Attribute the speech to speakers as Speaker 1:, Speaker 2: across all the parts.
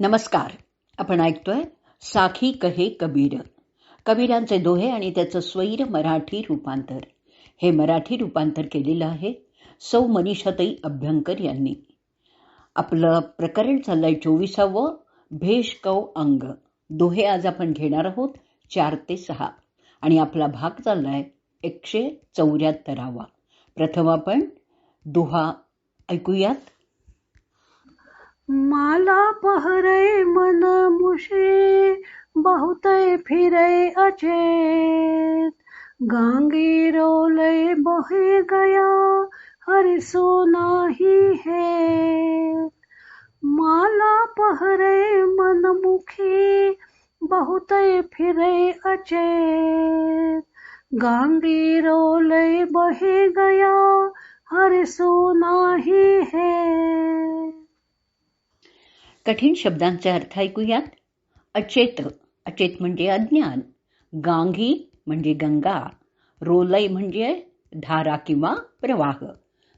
Speaker 1: नमस्कार. आपण ऐकतोय साखी कहे कबीर. कबीरांचे दोहे आणि त्याचं स्वैर मराठी रूपांतर. हे मराठी रूपांतर केलेलं आहे सौ मनीषाताई अभ्यंकर यांनी. आपलं प्रकरण चाललंय चोवीसावं भेष कौ अंग. दोहे आज आपण घेणार आहोत चार ते सहा. आणि आपला भाग चाललाय एकशे चौऱ्याहत्तरावा. प्रथम आपण दोहा ऐकूयात.
Speaker 2: माला पहरे मन मुशे बहुतय फिरे अचेत। गांगी रोले बहे गया, हरि सो नाही है। माला पहरे मन मुखी बहुतय फिरे अचेत। गांगी रोले बहे गया, हरि सो नाही है।
Speaker 1: कठीण शब्दांचा अर्थ ऐकूयात. अचेत अचेत म्हणजे अज्ञान. गांगी म्हणजे गंगा. रोलय म्हणजे धारा किंवा प्रवाह.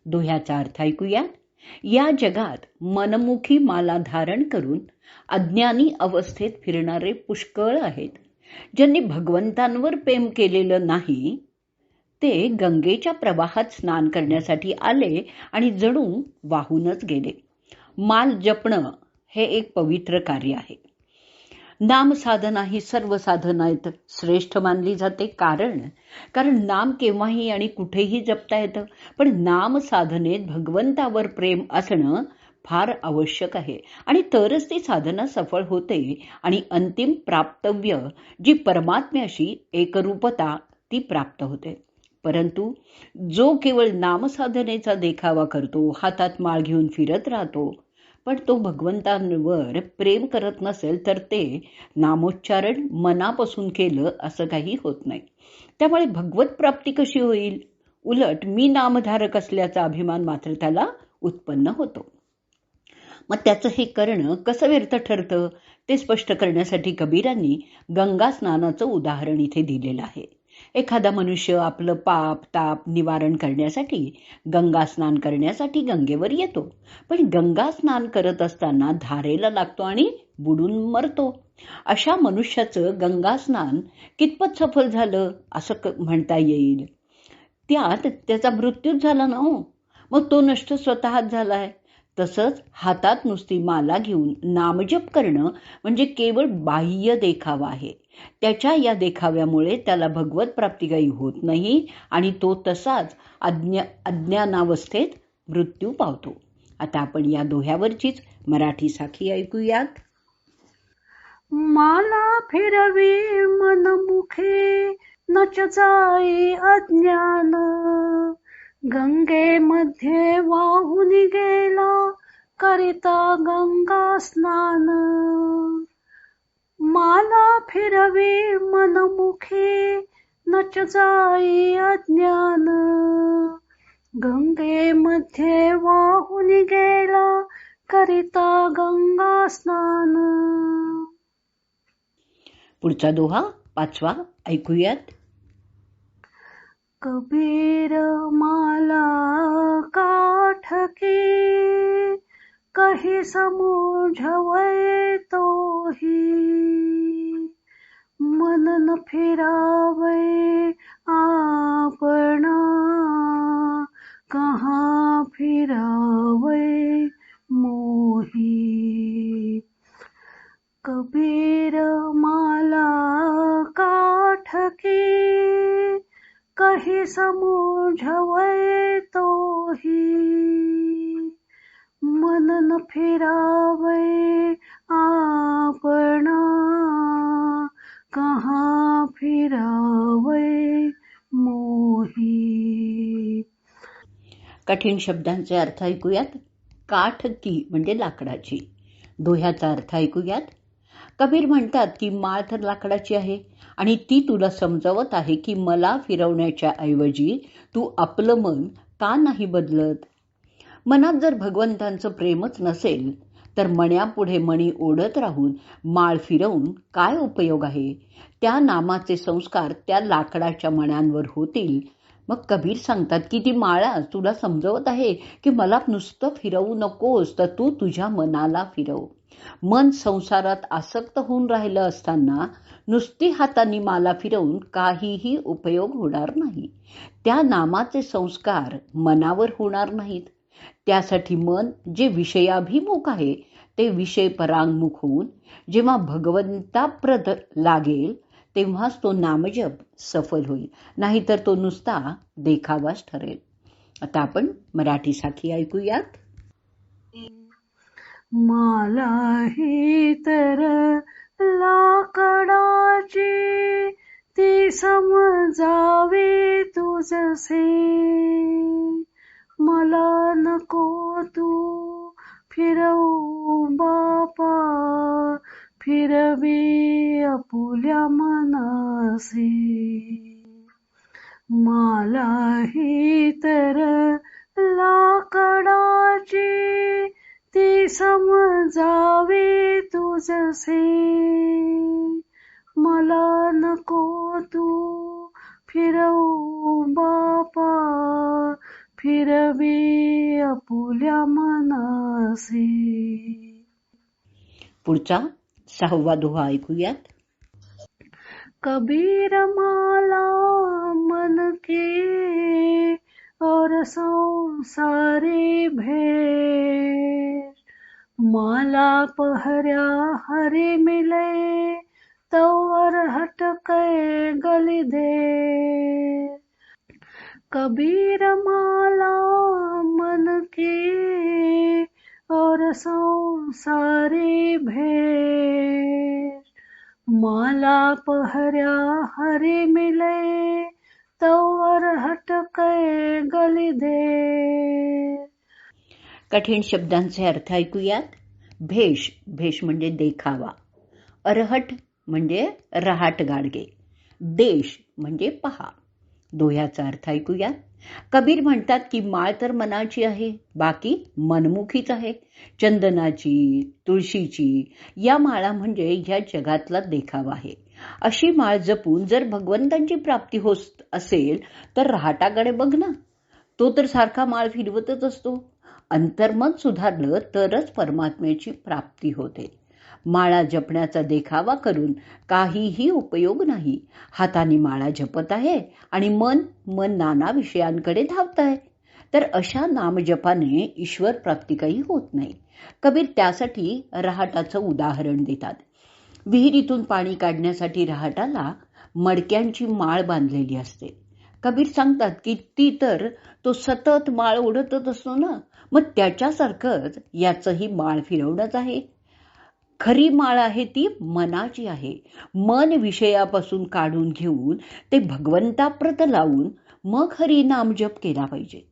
Speaker 1: दोह्याचा अर्थ ऐकूयात. या जगात मनमुखी माला धारण करून अज्ञानी अवस्थेत फिरणारे पुष्कळ आहेत. ज्यांनी भगवंतांवर प्रेम केलेलं नाही ते गंगेच्या प्रवाहात स्नान करण्यासाठी आले आणि जणू वाहूनच गेले. माल जपणं हे एक पवित्र कार्य आहे. नाम साधना ही सर्व साधनात श्रेष्ठ मानली जाते. कारण कारण नाम केव्हाही आणि कुठेही जपता येतं पण नाम साधनेत भगवंतावर प्रेम असणं फार आवश्यक आहे. आणि तरच ती साधना सफळ होते आणि अंतिम प्राप्तव्य जी परमात्म्याशी एकरूपता ती प्राप्त होते. परंतु जो केवळ नामसाधनेचा देखावा करतो हातात माळ घेऊन फिरत राहतो पण तो भगवंतांवर प्रेम करत नसेल तर ते नामोच्चारण मनापासून केलं असं काही होत नाही. त्यामुळे भगवत प्राप्ती कशी होईल? उलट मी नामधारक असल्याचा अभिमान मात्र त्याला उत्पन्न होतो. मग त्याचं हे करणं कसं व्यर्थ ठरतं? ते स्पष्ट करण्यासाठी कबीरांनी गंगा स्नानाचं उदाहरण इथे दिलेलं आहे. एखादा मनुष्य आपलं पाप ताप निवारण करण्यासाठी गंगा स्नान करण्यासाठी गंगेवर येतो. पण गंगा स्नान करत असताना धारेला लागतो आणि बुडून मरतो. अशा मनुष्याचं गंगा स्नान कितपत सफल झालं असं म्हणता येईल? त्यात त्याचा मृत्यूच झाला ना हो. मग तो नष्ट स्वतःच झालाय. तसंच हातात नुसती माला घेऊन नामजप करणं म्हणजे केवळ बाह्य देखावा आहे. त्याच्या या देखाव्यामुळे त्याला भगवत प्राप्ती काही होत नाही आणि तो तसाच अज्ञा अज्ञानावस्थेत मृत्यू पावतो. आता आपण या दोह्यावरचीच मराठी साखी ऐकूयात.
Speaker 2: माला फिरवी मनमुखे नच जाई अज्ञान. गंगेमध्ये वाहून गेला करिता गंगा स्नान. माला फिरवी मनमुखी नच जाई अज्ञान. गंगेमध्ये वाहून गेला करिता गंगा स्नान.
Speaker 1: पुढचा दोहा पाचवा ऐकूयात.
Speaker 2: कबीर माला काठकी कही समूझवै तोही. न फिरावे आपणा कहाँ फिरावे मोही. कबीर माला काठकी हि समूझवै तोही मनन फिरावे आपणा. कहा फिरावे मोही.
Speaker 1: कठीण शब्दांचे अर्थ ऐकूयात. काठकी म्हणजे लाकडाची. दोह्याचा अर्थ ऐकूयात. कबीर म्हणतात की माळ तर लाकडाची आहे आणि ती तुला समजावत आहे की मला फिरवण्याच्या ऐवजी तू आपलं मन का नाही बदलत? मनात जर भगवंतांचं प्रेमच नसेल तर मण्यापुढे मणी ओढत राहून माळ फिरवून काय उपयोग आहे? त्या नामाचे संस्कार त्या लाकडाच्या मण्यांवर होतील मग कबीर सांगतात की ती माळा तुला समजवत आहे की मला नुसतं फिरवू नकोस तर तू तुझ्या मनाला फिरव. मन संसारात आसक्त होऊन राहिलं असताना नुसती हाताने माला फिरवून काहीही उपयोग होणार नाही. त्या नामाचे संस्कार मनावर होणार नाहीत. त्यासाठी मन जे विषयाभिमुख आहे ते विषय परांगमुख होऊन जेव्हा भगवंताप्रद लागेल तेव्हाच तो नामजप सफल होईल. नाहीतर तो नुसता देखावाच ठरेल. आता आपण मराठी ऐकूयात. ऐकूयात
Speaker 2: हे तर लाकडाची ती समजावी तुझसे. मला नको तू फिरवू बापा. फिरवी आपुल्या मनासी मालाही तर लाकडाची ती समजावी तुझसे. मला नको तू फिरवू बापा. फिरवी आपुल्या मनासी
Speaker 1: पुढचा? सहावा दोहा ऐकूयात
Speaker 2: कबीर माला मन के और संसारी भेष माला पहऱ्या हरि मिले तवर हटके गली दे। कबीर माला मन के और संसारे भेष माला पहऱ्या हरि मिले तवर हटके गली दे।
Speaker 1: कठीण शब्दांचे अर्थ ऐकूयात. भेष भेष म्हणजे देखावा. अरहट म्हणजे रहाट गाडगे देश म्हणजे पहा. दोह्याचा अर्थ ऐकूया. कबीर म्हणतात की माळ तर मनाची आहे बाकी मनमुखीच आहे. चंदनाची तुळशीची या माळा म्हणजे ह्या जगातला देखावा आहे. अशी माळ जपून जर भगवंतांची प्राप्ती होत असेल तर रहाटाकडे बघ ना. तो तर सारखा माळ फिरवतच असतो. अंतर्मन सुधारलं तरच परमात्म्याची प्राप्ती होते. माळा जपण्याचा देखावा करून काहीही उपयोग नाही. हाताने माळा जपत आहे आणि मन मन नाना विषयांकडे धावत आहे. तर अशा नामजपाने ईश्वर प्राप्ती काही होत नाही. कबीर त्यासाठी रहाटाचं उदाहरण देतात. विहिरीतून पाणी काढण्यासाठी रहाटाला मडक्यांची माळ बांधलेली असते. कबीर सांगतात की ती तर तो सतत माळ ओढतच असतो ना? मग त्याच्यासारखंच याचंही माळ फिरवणंच आहे. खरी माळ आहे ती मनाची आहे. मन विषयापासून काढून घेऊन ते भगवंताप्रत लावून मग हरी नामजप केला पाहिजे.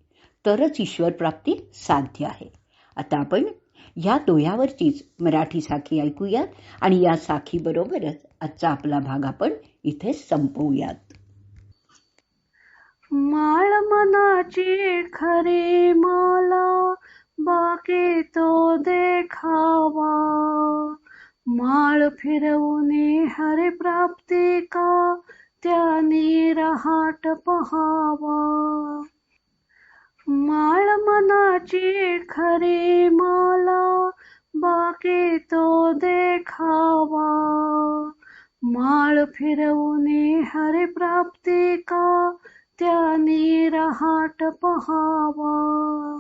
Speaker 1: तरच ईश्वर प्राप्ती साध्य आहे. आता आपण या दोह्यावरचीच मराठी साखी ऐकूयात आणि या साखी बरोबरच आजचा आपला भाग आपण इथे संपवूयात.
Speaker 2: माळ मनाची खरी माला बाकी तो देखावा. माळ फिरवणे हरे प्राप्ते का? त्याने रहाट पहावा. माळ मनाची खरी माला बाकी तो देखावा. माळ फिरवणे हरे प्राप्ते का? त्याने रहाट पहावा.